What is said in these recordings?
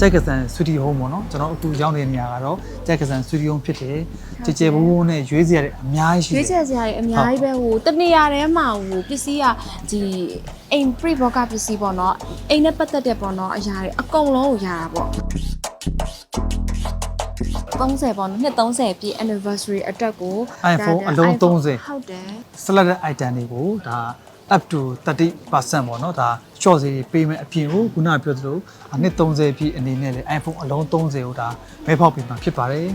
ကြက်ကစန်စတူဒီယိုပေါ့နော်ကျွန်တော်အခုရောက်နေတဲ့နေရာကတော့ကြက်ကစန်စတူဒီယိုဖြစ်တယ်ကြည်ကြဲဘိုးဘိုးနဲ့ရွေးစရာတွေအများကြီးရှိရွေးတချယ်ယ်စရာတွေအများကြီးပဲဟိုတနေရာထဲမှာဟိုပစ္စည်းကဒီအိမ် pre box ပစ္စည်းပေါ့နော်အိမ်နဲ့ပတ်သက်တဲ့ပေါ့နော်အရာတွေအကုန်လုံးကိုရတာပေါ့30ပေါ့နော်နှစ်30ပြည့် anniversary အတွက်ကို iPhone ဒါအလုံး iPhone 30ဟုတ်တယ် selected item တွေကိုဒါ up to 30%ပေါ့နော်ဒါ short စီပေးမယ်အပြင်ကိုခုနကပြောသလိုအနှစ်30ပြည့်အနေနဲ့လေ iPhone အလုံး30ကိုဒါမဲဖောက်ပြီးမှဖြစ်ပါတယ်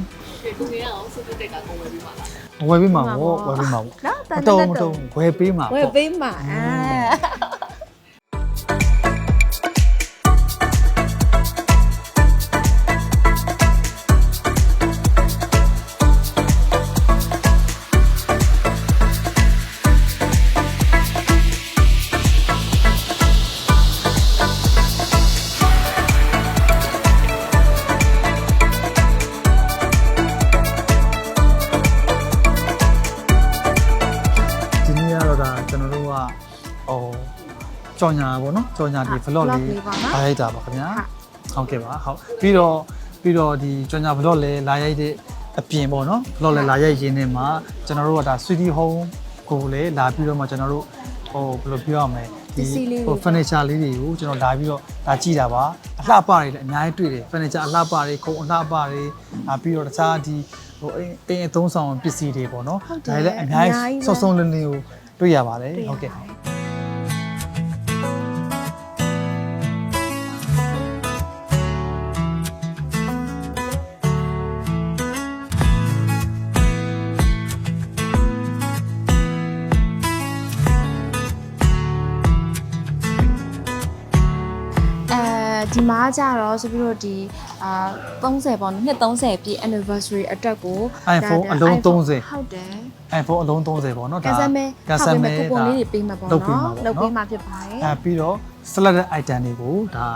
ကိုကြီးအောင်စုစုတက်ကကိုဝယ်ပြီးပါလားဝယ်ပေးမှာပေါ့ဝယ်ပေးမှာပေါ့နော်တမန်တော်တက်မတတော်ယ်ဝယ်ပေးမှာဝယ်ပေါ့ပေးမှာအဲ ကြော်ညာပေါ့နော်ကြော်ညာဒီ vlog လေးလာရိုက်တာပါခင်ဗျာဟုတ်ကဲ့ပါဟုတ်ပြီးတော့ပြီးတော့ဒီကြော်ညာ vlog လေးလာရိုက်တဲ့အပြင်ပေါ့နော် vlog လေးလာရိုက်ရင်းနဲ့မှာကျွန်တော်တို့ကဒါ Sweetie Home ကိုလည်းလာပြီးတော့မှကျွန်တော်တို့ဟိုဘယ်လိုပြောရမလဲဟို furniture လေးတွေကိုကျွန်တော်လာပြီးတော့ဒါကြည့်တာပါအလှပတွေလည်းအများကြီးတွေ့တယ် furniture အလှပတွေခုံအလှပတွေအာပြီးတော့တခြားဒီဟိုအိမ်အိမ်အသုံးဆောင်ပစ္စည်းတွေပေါ့နော်ဒါလည်းအများကြီးစုံစုံလင်းလင်းကိုတွေ့ရပါတယ်ဟုတ်ကဲ့ ဒီမှာကြတော့ဆိုပြီးတော့ဒီအာ30ပေါ့နော်နှစ်30ပြည့် anniversary အတွက်ကို iPhone အလုံး iPhone 30ဟုတ်တယ် iPhone အလုံး30ပေါ့နော်ကန်ဆယ်မဲကန်ဆယ်မဲကူပွန်လေးတွေပေးမှာပေါ့လုပ်ပေးနော်မှာပေါ့လုပ်ပေးနော်မှာဖြစ်ပါတယ်အဲပြီးတော့ selected item တွေကိုဒါ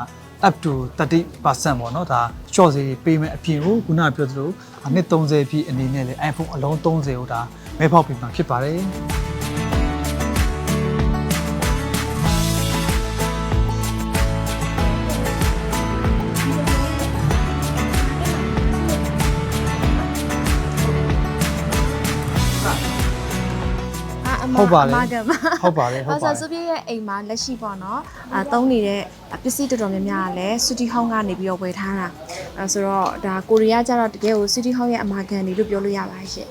up to 30%ပေါ့နော်ဒါ short စီပေးမယ်အပြင်ကိုခုနကပြောသလိုအနှစ်30ပြည့်အနေနဲ့လေ iPhone အလုံး30ကိုဒါမဲဖောက်ပြီးမှဖြစ်ပါတယ် အာအမဟုတ်ပါတယ်အမကမဟုတ်ပါတယ်ဟုတ်အဲ့ပါဆိုတယ်စုပြည့်ရဲ့အိမ်မှာလက်ရှိပေါ့နော်အာသုံးနေတဲ့ပစ္စည်းတော်တော်များများကလည်း City Home ကနေပြီးတော့ဝယ်ထားတာအဲဆိုတော့ဒါကိုရီးယားကျတော့တကယ်ကို City Home ရဲ့အမာခံတွေလို့ပြောလို့ရပါတယ်ရှင်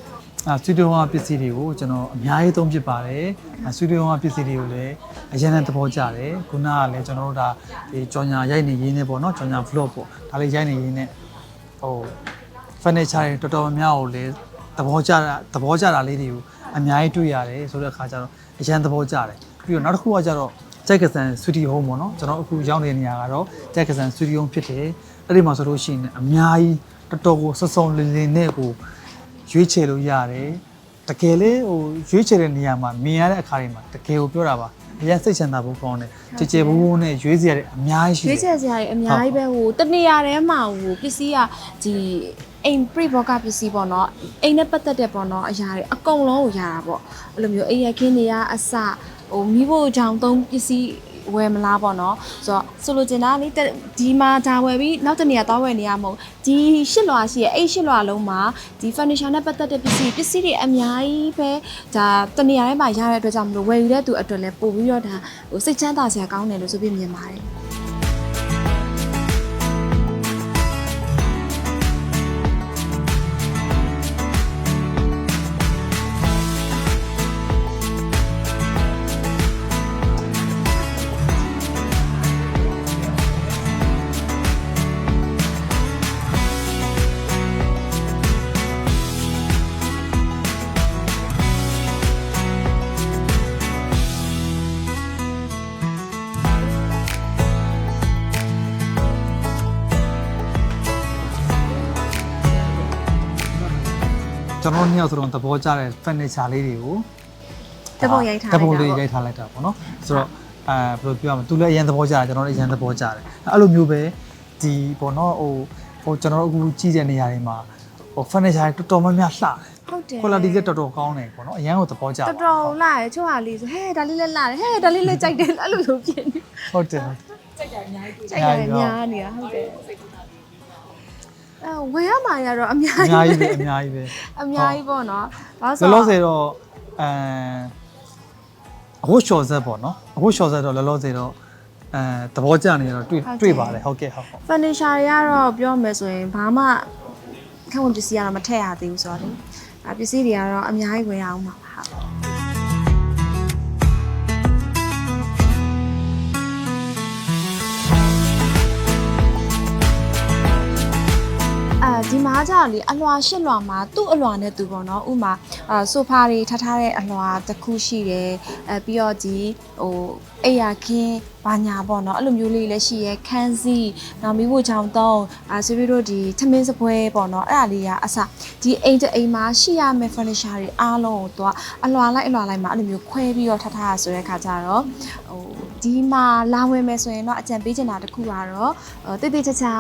အဲစတူဒီယိုကပစ္စည်းတွေကိုကျွန်တော်အများကြီးသုံးဖြစ်ပါတယ်အဲစတူဒီယိုကပစ္စည်းတွေကိုလည်းအရင်ကသဘောကျတယ်ခုနကလည်းကျွန်တော်တို့ဒါဒီကြော်ညာရိုက်နေရင်းနဲ့ပေါ့နော်ကြော်ညာ vlog ပေါ့ဒါလေးရိုက်နေရင်းနဲ့ဟို furniture တွေတော်တော်များများကိုလည်း သဘောကျတာသဘောကျတာလေးတွေကိုအများကြီးတွေ့ရတယ်ဆိုတဲ့အခါကျတော့အရင်သဘောကျတယ်ပြီးတော့နောက်တစ်ခုကကျတော့ကြက်ကစန်စတူဒီယိုပေါ့နော်ကျွန်တော်အခုရောက်နေတဲ့နေရာကတော့ကြက်ကစန်စတူဒီယိုဖြစ်တယ်အဲ့ဒီမှာဆိုလို့ရှိရင်အများကြီးတော်တော်ကိုစုံစုံလင်လင်နဲ့ကိုရွေးချယ်လို့ရတယ်တကယ်လေဟိုရွေးချယ်တဲ့နေရာမှာမြင်ရတဲ့အခါတွေမှာတကယ်ကိုပြောတာပါ အရင်စိတ်ချမ်းသာဖို့ကောင်းတယ်ကြည်ကြဲဘိုးဘိုးနဲ့ရွေးစရာတွေအများကြီးရှိရွေးချတယ်ယ်စရာတွေအများကြီးပဲဟိုတနေရာထဲမှာဟိုပစ္စည်းကဒီအိမ် pre box ပစ္စည်းပေါ့နော်အိမ်နဲ့ပတ်သက်တဲ့ပေါ့နော်အရာတွေအကုန်လုံးကိုရတာပေါ့အဲ့လိုမျိုးအိမ်ရခင်းတွေကအစဟိုမိဖို့ကြောင့်သုံးပစ္စည်း ဝယ်မလားပေါ့နော်ဆိုတော့ဆိုလိုချင်တာလေတက်ဒီမှာဒါဝယ်ပြီးနောက်တစ်နေရာသွားဝယ်နေရမဟုတ်ဒီရှစ်လွာရှိရဲ့အဲ့ရှစ်လွာလုံးမှာဒီ furniture နဲ့ပတ်သက်တဲ့ပစ္စည်းပစ္စည်းတွေအများကြီးပဲဒါတနေရာထဲမှာရတဲ့အတွက်ကြောင့်မလို့ဝယ်ယူတဲ့သူအတွက်လည်းပို့ပြီးတော့ဒါဟိုစိတ်ချမ်းသာစရာကောင်းတယ်လို့ဆိုပြီးမြင်ပါတယ် ကျွန်တော်တို့နှစ်ယောက်ဆိုတော့သဘောကျတဲ့ furniture လေးတွေကိုဓာတ်ပုံရိုက်ထားဓာတ်ပုံလိုက်လေးတာပေါ့ရိုက်ထားလိုက်တာပေါ့နော်ဆိုတော့အဲဘယ်လိုပြောရမလဲသူလည်းအရင်သဘောကျတယ်ကျွန်တော်လည်းအရင်သဘောကျတယ်အဲ့လိုမျိုးပဲဒီပေါ့နော်ဟိုဟိုကျွန်တော်တို့အခုကြည့်တဲ့နေရာတွေမှာဟို furniture တွေတော်တော်များများလှတယ် ဟုတ်တယ် quality လည်းတော်တော်ကောင်းတယ်ပေါ့နော်အရင်ကသဘောကျတော်ပါတော်လာရချို့ဟာလေးဆိုဟဲ့ဒါလေးလည်းလာတယ်ဟဲ့ဒါလေးလည်းကြိုက်တယ်အဲ့လိုလိုဖြစ်နေဟုတ်တယ်စက်ကြအများကြီးကြိုက်ရတယ်များနေတာဟုတ်တယ် အဲဝယ်ရမှာရတော့အများအကြီးများကြီးပဲအများကြီးပဲအများကြီးပေါ့နော်ဒါလောလောဆယ်တော့အဲအခုရှော့ဆက်ပေါ့နော်အခုရှော့ဆက်တော့လောလောဆယ်တော့အဲသဘောကျနေတော့တွေ့တွေ့ပါတယ်ဟုတ်ကဲ့ဟုတ်ဟုတ်ဖန်နီရှာတွေကတော့ပြောမယ်ဆိုရင်ဘာမှခံဝန်ပစ္စည်းကတော့မထည့်ရသေးဘူးဆိုတော့လေအဲပစ္စည်းတွေကတော့အများကြီးဝယ်ရအောင်ပါ ဒီမှာကျတော့လေအလွာရှစ်လွာမှာသူ့အလွာနဲ့သူပေါ့နော်ဥမာအာဆိုဖာတွေထားထားတဲ့အလွာတစ်ခုရှိတယ်အဲပြီးတော့ဒီဟိုအိယာခင်းဘာညာပေါ့နော်အဲ့လိုမျိုးလေးလည်းရှိရဲခန်းစီနောက်မိဖို့ချောင်းတော့အာဆွေပြီးတော့ဒီထမင်းစပွဲပေါ့နော်အဲ့ဒါလေးကအစဒီအိမ်တအိမ်မှာရှိရမယ့် furniture တွေအားလုံးကိုသွားအလွာလိုက်အလွာလိုက်မှာအဲ့လိုမျိုးခွဲပြီးတော့ထားထားရဆိုတဲ့ခါကျတော့ဟိုဒီမှာလာဝင်မယ်ဆိုရင်တော့အကြံပေးချင်တာတစ်ခုကတော့ဟိုတိတ်တိတ်ချာချာ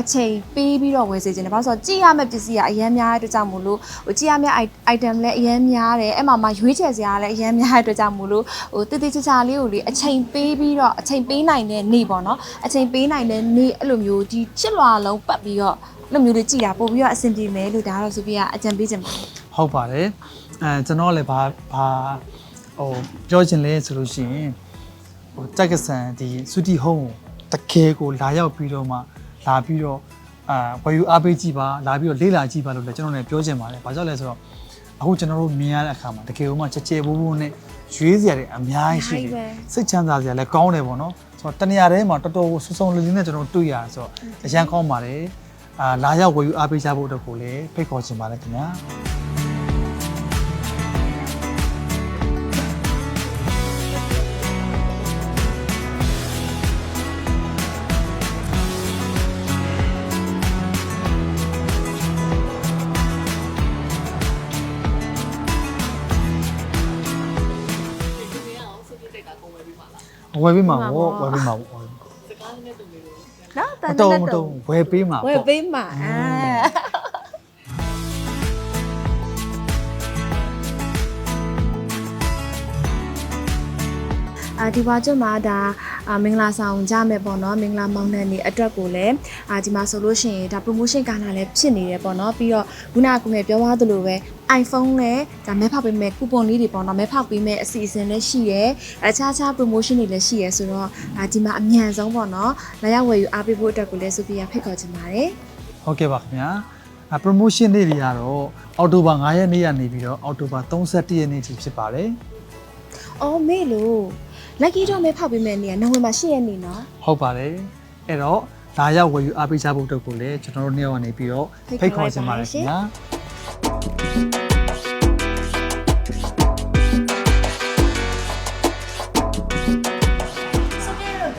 အချိန်ပေးပြီးတော့ဝယ်စေချင်တယ်။ဘာလို့လဲဆိုတော့ကြည့်ရမယ့်ပစ္စည်းကအများများတဲ့အတွက်ကြောင့်မို့လို့ဟိုကြည့်ရမယ့် item လည်းအများများတယ်။အဲ့မှာမှရွေးချယ်စရာလည်းအများများတဲ့အတွက်ကြောင့်မို့လို့ဟိုတိတိကျကျလေးကိုလေအချိန်ပေးပြီးတော့အချိန်ပေးနိုင်တဲ့နေ့ပေါ့နော်။အချိန်ပေးနိုင်တဲ့နေ့အဲ့လိုမျိုးဒီချစ်လွာလုံးပတ်ပြီးတော့အဲ့လိုမျိုးလေးကြည်တာပို့ပြီးတော့အဆင်ပြေမယ်လို့ဒါကတော့ဆိုပြီးကအကြံပေးချင်ပါတယ်ဟုတ်ပါတယ်အဲကျွန်တော်လည်းဘာဘာဟိုပြောချင်လဲဆိုလို့ရှိရင်ဟိုတက်ကဆန်ဒီစူတီဟုံးကိုတကယ်ကိုလာရောက်ပြီးတော့မှ လာပြီးတော့အာဝယ်ယူအားပေးကြည့်ပါလာပြီးတော့လေ့လာကြည့်ပါလို့လည်းကျွန်တော်လည်းပြောချင်ပါတယ်ဘာကြောင့်လဲဆိုတော့အခုကျွန်တော်တို့မြင်ရတဲ့အခါမှာတကယ်လို့မှကြဲကြဲဘိုးဘိုးနဲ့ရွေးစရာတွေအများကြီးရှိတယ်စိတ်ချမ်းသာစရာလည်းကောင်းတယ်ပေါ့နော်ဆိုတော့တနေရာထဲမှာတော်တော်ဆူဆုံလင်းလင်းနဲ့ကျွန်တော်တွေ့ရဆိုတော့အရန်ကောင်းပါတယ်အာလာရောက်ဝယ်ယူအားပေးကြဖို့အတွက်ကိုလည်းဖိတ်ခေါ်ချင်ပါတယ်ခင်ဗျာ ဝယ်ပေးမှာပေါ့ဝယ်ပေးမှာပေါ့စကားနဲ့တူနေလို့နော်မတော်မတော်ဝယ်ပေးမှာဝယ်ပေါ့ပေးမှာအာအာဒီဘွားကျွတ်မှာဒါအာ မင်္ဂလာဆောင်ကြမယ်ပေါ့နော်မင်္ဂလာမောင်နှံနေအတွက်ကိုလည်းအာဒီမှာဆိုလို့ရှိရင်ဒါ promotion ကာလာလည်းဖြစ်နေတယ်ပေါ့နော်ပြီးတော့ခုနကကိုငယ်ပြောသွားသလိုပဲ iPhone နဲ့ဒါမဲဖောက်ပေးမဲ့ကူပွန်လေးတွေပေါ့နော်မဲဖောက်ပေးမဲ့အစီအစဉ်လည်းရှိရဲအခြားခြား promotion တွေလည်းရှိရဲဆိုတော့ဒါဒီမှာအမြန်ဆုံးပေါ့နော်လာရောက်ဝယ်ယူအားပေးဖို့အတွက်ကိုလည်းဆိုဖီယာဖိတ်ခေါ်ချင်ပါတယ်ဟုတ်ကဲ့ပါခင်ဗျာအ promotion လေးတွေကတော့အောက်တိုဘာ9ရက်နေ့ကနေပြီးတော့အောက်တိုဘာ31ရက်နေ့ထိဖြစ်ပါတယ်။အော်မေလို့ lucky တော့မဲဖောက်ပေးမဲ့နေရနိုဝင်ဘာ10ရက်နေ့နော်ဟုတ်ပါတယ်အဲ့တော့ဒါရောက်ဝယ်ယူအားပေးကြဖို့အတွက်ကိုလည်းကျွန်တော်တို့နေ့ရက်ကနေပြီးတော့ဖိဖိတ်တ်ခေါ်ခေါ်ချင်ပါတယ်ပါရှင်ခင်ဗျာ။ဆိုပြီးတော့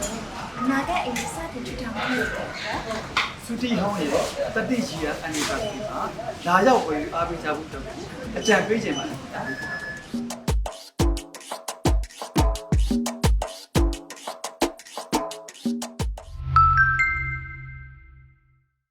နာကအိမ်စတင်ထူထောင်ဖို့ပေါ့နော်စူတီဟောင်းရဲ့တတိရှိရအန်နီဗာစီမှာဒါရောက်ဝယ်ယူအားပေးကြဖို့အတွက်ကိုအကြံပေးချင်ပါတယ်ခင်ဗျာ